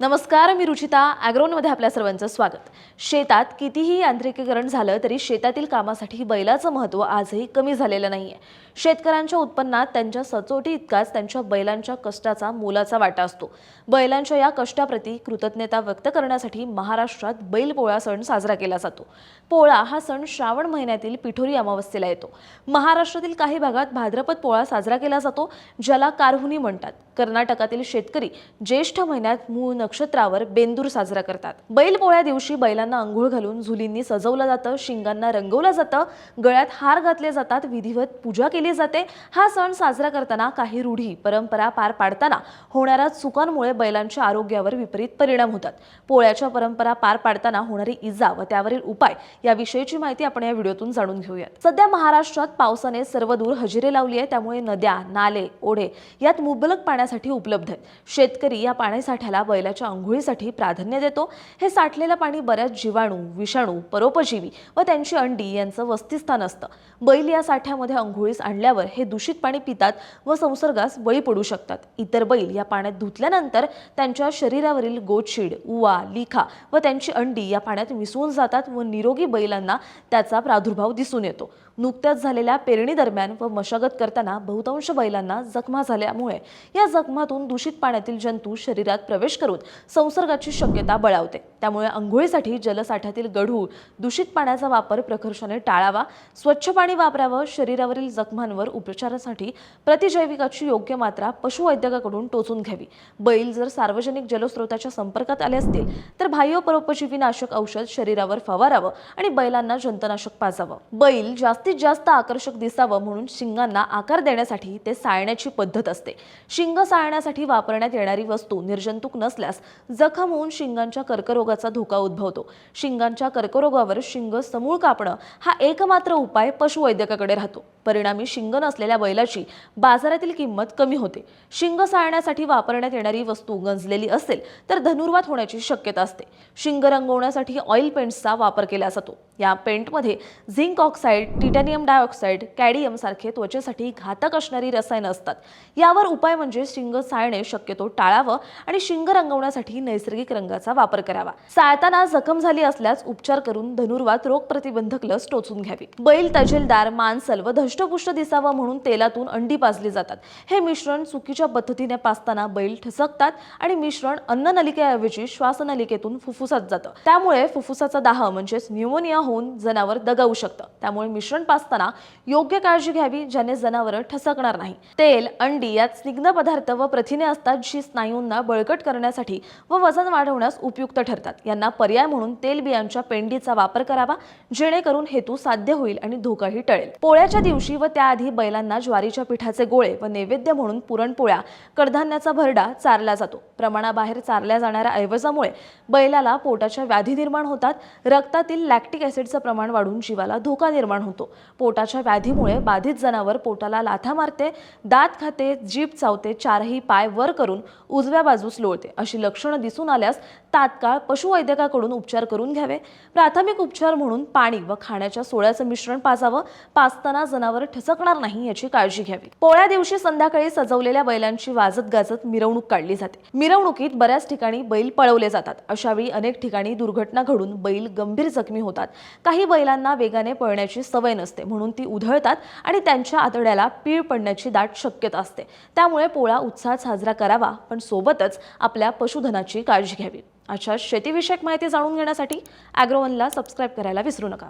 नमस्कार मी रुचिता ॲग्रोनमध्ये आपल्या सर्वांचं स्वागत. शेतात कितीही यांत्रिकीकरण झालं तरी शेतातील कामासाठी बैलाचं महत्त्व आजही कमी झालेलं नाही आहे शेतकऱ्यांच्या उत्पन्नात त्यांच्या सचोटी इतकाच त्यांच्या बैलांच्या कष्टाचा मोलाचा वाटा असतो. बैलांच्या या कष्टाप्रती कृतज्ञता व्यक्त करण्यासाठी महाराष्ट्रात बैलपोळा सण साजरा केला जातो. पोळा हा सण श्रावण महिन्यातील पिठोरी अमावस्येला येतो. महाराष्ट्रातील काही भागात भाद्रपद पोळा साजरा केला जातो ज्याला कारहुनी म्हणतात. कर्नाटकातील शेतकरी ज्येष्ठ महिन्यात मूळ नक्षत्रावर बेंदूर साजरा करतात. बैल पोळ्या दिवशी बैलांना अंघोळ घालून झुलींनी सजवलं जातं शिंगांना रंगवलं जातं गळ्यात हार घातले जातात विधिवत पूजा केली जाते. हा सण साजरा करताना काही रूढी परंपरा पार पाडताना होणाऱ्या चुकांमुळे बैलांच्या आरोग्यावर विपरीत परिणाम होतात. पोळ्याच्या परंपरा पार पाडताना होणारी इजा व त्यावरील उपाय याविषयीची माहिती आपण या व्हिडिओतून जाणून घेऊयात. सध्या महाराष्ट्रात पावसाने सर्वदूर हजेरी लावली आहे. त्यामुळे नद्या नाले ओढे यात मुबलक पाण्यासाठी उपलब्ध आहेत. शेतकरी या पाणीसाठ्याला बैलाच्या अंघोळीसाठी प्राधान्य देतो. हे साठलेलं पाणी बऱ्याच जीवाणू विषाणू परोपजीवी व त्यांची अंडी यांचं वस्तीस्थान असतं. बैल या साठ्यामध्ये आंघोळीस आणल्यावर हे दूषित पाणी पितात व संसर्गास बळी पडू शकतात. इतर बैल या पाण्यात धुतल्यानंतर त्यांच्या शरीरावरील गोचिड उवा लिखा व त्यांची अंडी या पाण्यात मिसळून जातात व निरोगी बैलांना त्याचा प्रादुर्भाव दिसून येतो. नुकत्याच झालेल्या पेरणी दरम्यान व मशागत करताना बहुतांश बैलांना जखमा झाल्यामुळे या जखमातून दूषित पाण्यातील जंतू शरीरात प्रवेश करून संसर्गाची शक्यता बळावते. त्यामुळे आंघोळीसाठी जलसाठ्यातील गढूळ दूषित पाण्याचा वापर प्रकर्षाने टाळावा स्वच्छ पाणी वापरावं शरीरावरील जखमांवर उपचारासाठी प्रतिजैविकाची योग्य मात्रा पशुवैद्यकाकडून टोचून घ्यावी. बैल जर सार्वजनिक जलस्रोताच्या संपर्कात आले असतील तर बाह्य परोपजीवी नाशक औषध शरीरावर फवारावं आणि बैलांना जंतनाशक पाजावं. बैल जास्तीत जास्त आकर्षक दिसावं म्हणून शिंगांना आकार देण्यासाठी ते साळण्याची पद्धत असते. शिंग साळण्यासाठी वापरण्यात येणारी वस्तू निर्जंतुक नसल्यास जखम होऊन शिंगांच्या कर्करोगाचा धोका उद्भवतो. शिंगांच्या कर्करोगावर शिंग समूळ कापणं हा एकमात्र उपाय पशुवैद्यकाकडे राहतो. परिणामी शिंग नसलेल्या बैलाची बाजारातील किंमत कमी होते. शिंग साळण्यासाठी वापरण्यात येणारी वस्तू गंजलेली असेल तर धनुर्वात होण्याची शक्यता असते. शिंग रंगवण्यासाठी ऑइल पेंट्सचा वापर केला जातो. या पेंटमध्ये zinc oxide titanium dioxide cadmium सारखे त्वचेसाठी घातक असणारी रसायनं असतात. यावर उपाय म्हणजे शिंग साळणे शक्यतो टाळावं आणि शिंग रंगवण्यासाठी नैसर्गिक रंगाचा वापर करावा. साळताना जखम झाली असल्यास उपचार करून धनुर्वात रोग प्रतिबंधक लस टोचून घ्यावी. बैल तजेलदार मांसल व धष्टपुष्ट दिसावा म्हणून तेलातून अंडी पाजली जातात. हे मिश्रण चुकीच्या पद्धतीने पाजताना बैल ठसकतात आणि मिश्रण अन्ननलिकेऐवजी श्वासनलिकेतून फुफ्फुसात जातं. त्यामुळे फुफ्फुसाचा दाह म्हणजेच न्यूमोनिया होऊन जनावर दगावू शकतं. त्यामुळे मिश्रण पाजताना योग्य काळजी घ्यावी ज्याने जनावरं ठसकणार नाही. तेल अंडी यात स्निग्ध पदार्थ व प्रथिने असतात जी स्नायूंना बळकट करण्यासाठी व वजन वाढवण्यास उपयुक्त ठरतात. यांना पर्याय म्हणून तेलबियांच्या पेंडीचा वापर करावा जेणेकरून हेतू साध्य होईल आणि धोकाही टळेल. पोळ्याच्या दिवशी व त्याआधी बैलांना ज्वारीच्या पिठाचे गोळे व नैवेद्य म्हणून पुरणपोळ्या कडधान्याचा भरडा चारला जातो. प्रमाणाबाहेर चारल्या जाणाऱ्या ऐवजामुळे बैलाला पोटाच्या व्याधी निर्माण होतात. रक्तातील लॅक्टिक ॲसिडचं प्रमाण वाढून जीवाला धोका निर्माण होतो. पोटाच्या व्याधीमुळे बाधित जनावर पोटाला लाथा मारते दात खाते जीभ चावते चारही पाय वर करून उजव्या बाजूस लोळते अशी लक्षणं दिसून आल्यास तात्काळ पशुवैद्यकाकडून उपचार करून घ्यावे. प्राथमिक उपचार म्हणून पाणी व खाण्याच्या सोळ्याचं मिश्रण पाजावं. पाजताना जनावर ठसकणार नाही याची काळजी घ्यावी. पोळ्या दिवशी संध्याकाळी सजवलेल्या बैलांची वाजत गाजत मिरवणूक काढली जाते. मिरवणुकीत बऱ्याच ठिकाणी बैल पळवले जातात. अशावेळी अनेक ठिकाणी दुर्घटना घडून बैल गंभीर जखमी होतात. काही बैलांना वेगाने पळण्याची सवय नसते. म्हणून ती उधळतात आणि त्यांच्या आतड्याला पीळ पडण्याची दाट शक्यता असते. त्यामुळे पोळा उत्साहात साजरा करावा. पण सोबतच आपल्या पशुधनाची काळजी घ्यावी. अशा शेतीविषयक माहिती जाणून घेण्यासाठी ॲग्रोवनला सबस्क्राईब करायला विसरू नका.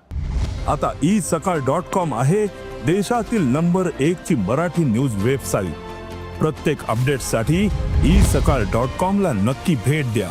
आता ई सकाळ डॉट कॉम आहे देशातील नंबर एक ची मराठी न्यूज वेबसाईट प्रत्येक अपडेटसाठी ई सकाळ डॉट कॉम ला नक्की भेट द्या.